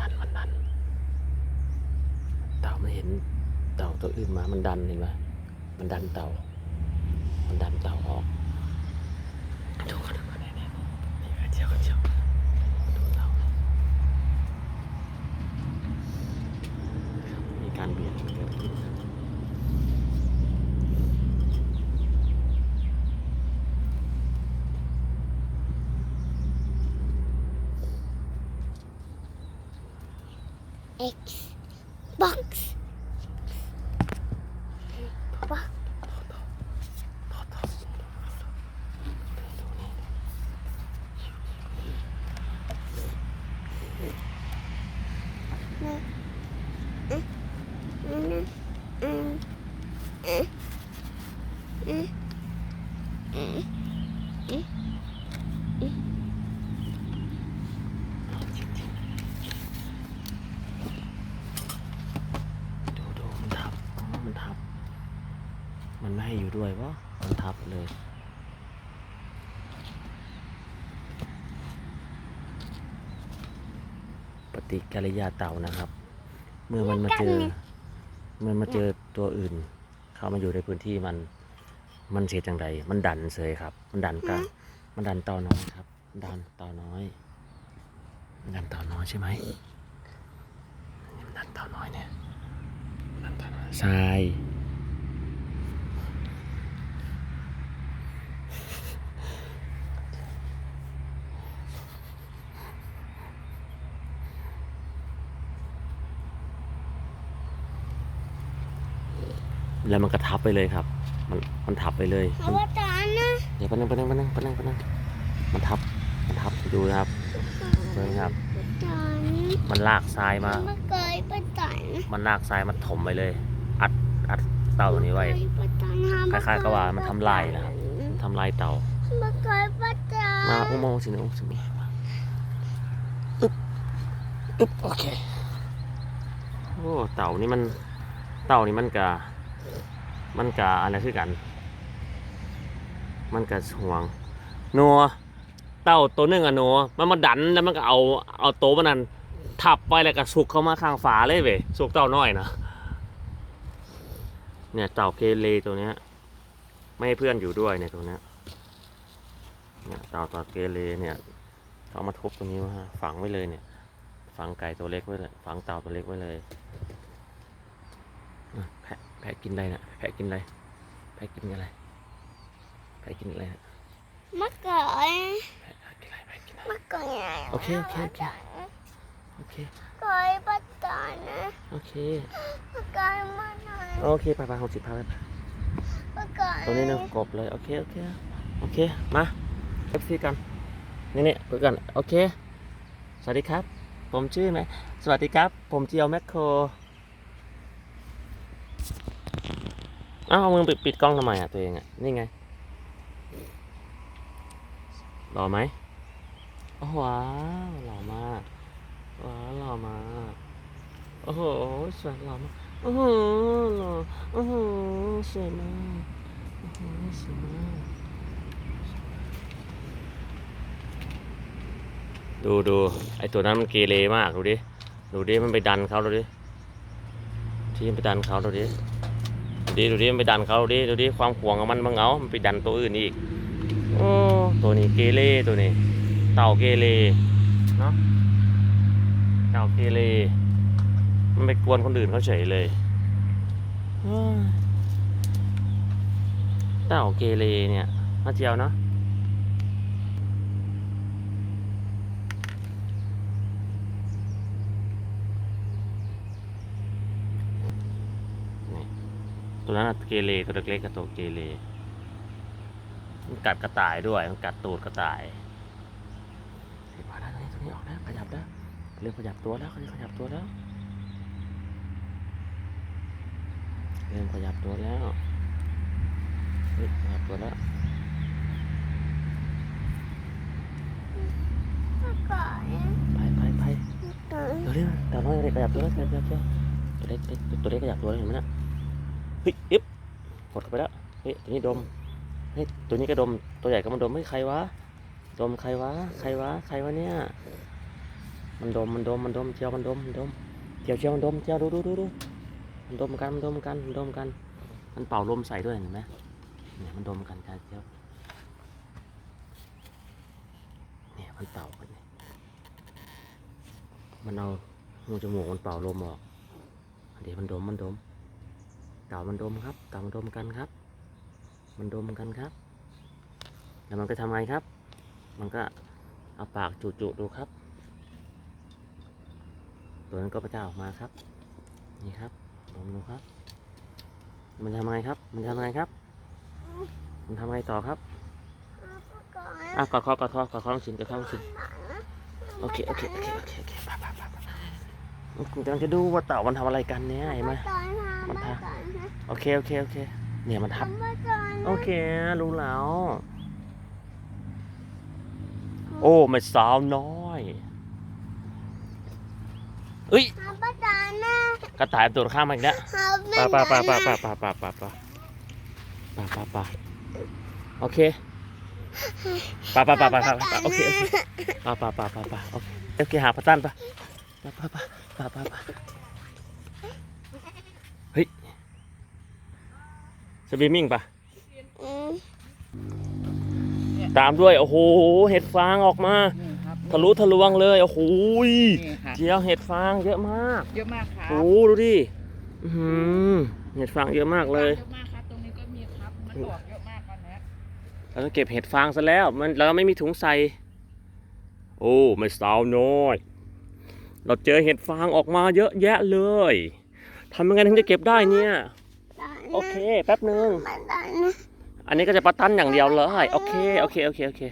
ดันมันดัน เต่ามันเห็นเต่าตัวอื่นมา มันดันเห็นไหมมันดันเต่า มันดันเต่าออก X box ให้อยู่ด้วยวะมันทับเลยปฏิกิริยาเต่านะครับ เมื่อมันมาเจอ เมื่อมาเจอตัวอื่น เข้ามาอยู่ในพื้นที่มัน มันเสียจังใดมันดันเสยครับ มันดันกันมันดันเต่าน้อยครับ ดันเต่าน้อยมันดันเต่าน้อยใช่ไหมนี่มันดันเต่าน้อยเนี่ยมันดันเต่าน้อยทราย แล้วมันกระทับไปเลยครับ มันมันทับไปเลยเอาว่าตอนนะเดี๋ยวปะนึงปะนึงปะนึงปะนึงปะนึงมันทับ มันทับดูนะครับเลยครับ ตอนมันลากทรายมา มันเคยไปตอนมันลากทรายมาถมไปเลย อัดอัดเต่าตัวนี้ไว้คล้ายๆกับว่ามันทำลายนะครับทำลายเต่า มันเคยไปตอนมาอุ้มมองสินะอุ้มสิอึ๊บอึ๊บโอเคโอ้เต่านี่มันเต่านี่มันกะ มันกะอะไรคือกัน มันกะห่วงนัวเต่าตัวหนึงอะนัวมันมาดันแล้วมันก็เอาเอาโต๊ะมันนั้นทับไปแล้วก็สุกเข้ามาข้างฝาเลยเว้ยสุกเต่าน้อยนะเนี่ยเต่าเกเรตัวเนี้ย ไม่ให้เพื่อนอยู่ด้วยเนี่ยตัวเนี้ยเนี่ยเต่าตัวเกเรเนี่ยเอามาทุบตรงนี้ว่าฝังไว้เลยเนี่ย ฝังไก่ตัวเล็กไว้เลยฝังเต่าตัวเล็กไว้เลย แพะแพะกินอะไรนะแพะกินอะไรแพะกินอะไรแพะกินอะไรนะมันเคยแพะกินอะไรแพะกินอะไรมันเคยโอเคโอเคโอเคโอเคเคยไปตอนนะโอเคมันเคยมาหน่อยโอเคไปไปหกสิบพาไปมันเคยตรงนี้นะกบเลยโอเคโอเคโอเคมาเอฟซีกันนี่นี่คุยกันโอเค สวัสดีครับ ผมชื่อไหมสวัสดีครับ ผมเจียวแมคโคร อ้าวมึงปิดปิดกล้องทำไมอะตัวเองอะ นี่ไง หล่อไหมโอ้โหว้าวหล่อมากว้าหล่อมากโอ้โหสวยหล่อมากโอ้โหหล่อโอ้โหสวยมากโอ้โหสวยมากดูดูไอตัวนั้นมันเกเรมาก ดูดิ ดูดิ มันไปดันเขาดูดิ ที่มันไปดันเขาดูดิ ดูดิดูดิมันไปดันเขาดูดิดูดิความขวงของมันมันเอามันไปดันตัวอื่นอีกโอ้ตัวนี้เกเรตัวนี้ เต่าเกเรเนาะเต่าเกเรมันไปกวนคนอื่นเขาเฉยเลยเฮ้ยเต่าเกเรเนี่ยมาเจียวเนาะนี่ ตัวนั้นน่ะเกเรตัวเล็กๆกับตัวเกเรมันกัดกระต่ายด้วยมันกัดตูดกระต่ายเห็นว่าแล้วตรงนี้ตรงนี้ออกแล้วขยับแล้วเริ่มขยับตัวแล้วเริ่มขยับตัวแล้วเริ่มขยับตัวแล้วเฮ้ยขยับตัวแล้วไปไปไปเคยเดี๋ยวเร็วแต่น้อยเล็กขยับตัวแล้วขยับตัวตัวเล็กเล็กตัวเล็กขยับตัวแล้วเห็นไหมนะ เฮ้ยอึ๊บกดเข้าไปแล้วเฮ้ยตัวนี้ดมเฮ้ยตัวนี้ก็ดม ตัวใหญ่ก็มาดมเฮ้ยใครวะ ดมใครวะ ใครวะ ใครวะเนี่ย มันดม มันดม มันดมเจียวมันดม มันดมเจียวเจียวมันดมเจียวดูดูดูดูมันดมกัน มันดมกัน มันดมกัน มันเป่าลมใส่ด้วยเห็นไหมเนี่ยมันดมกันจ้าเจียวเนี่ยมันเป่ากันเนี่ยมันเอาหูจมูกมันเป่าลมออกเดี๋ยวมันดม มันดม เต่ามันดมครับ เต่ามันดมกันครับ มันดมกันครับ แล้วมันก็ทำไงครับ มันก็เอาปากจุๆดูครับ ตัวนั้นก็พระเจ้าออกมาครับ นี่ครับลองดูครับ มันทำไงครับ มันทำไงครับ มันทำไงต่อครับก่อนอะกอดคอกอดคอกอดคอลองชินกอดคอลองชินโอเคโอเคโอเคโอเคโอเคไปไปไปไปกำลังจะดูว่าเต่ามันทำอะไรกันเนี่ยเห็นไหมก่อนนะมันทา โอเค โอเค โอเค เนี่ยมันทับมาก่อนนะโอเค รู้แล้ว โอ้ไม่สาวน้อยเอ้ยมาก่อนนะกระต่ายตัวข้ามมาอีกแล้วมาป่าป่าก่ป่าอนป่านะป่าป่าป่าป่าป่าป่าป่าป่าโอเคป่าป่าป่าป่าป่าป่าโอเคโอเคป่าป่าป่าป่าป่าโอเคโอเคหาพัตตันป่ะป่าป่าป่าป่าป่าป่าเฮ้ย สวิมมิ่งป่ะอืมตามด้วย โอ้โห เห็ดฟางออกมานี่ครับทะลุทะลวงเลย โอ้โหนี่ค่ะเจียวเห็ดฟางเยอะมาก เยอะมากครับโอ้โหดูดิอื้อหือเห็ดฟางเยอะมากเลยเยอะมากครับตรงนี้ก็มีครับ มันออกเยอะมากวันนี้เราต้องเก็บเห็ดฟางซะแล้ว มันเราไม่มีถุงใส่ โอ้ไม่สาวน้อย เราเจอเห็ดฟางออกมาเยอะแยะเลยทำยังไงถึงจะเก็บได้เนี่ยก่อนนะ โอเค แป๊บหนึ่งมาก่อนนะอันนี้ก็จะปะตันอย่างเดียวเลย โอเค โอเค โอเค โอเค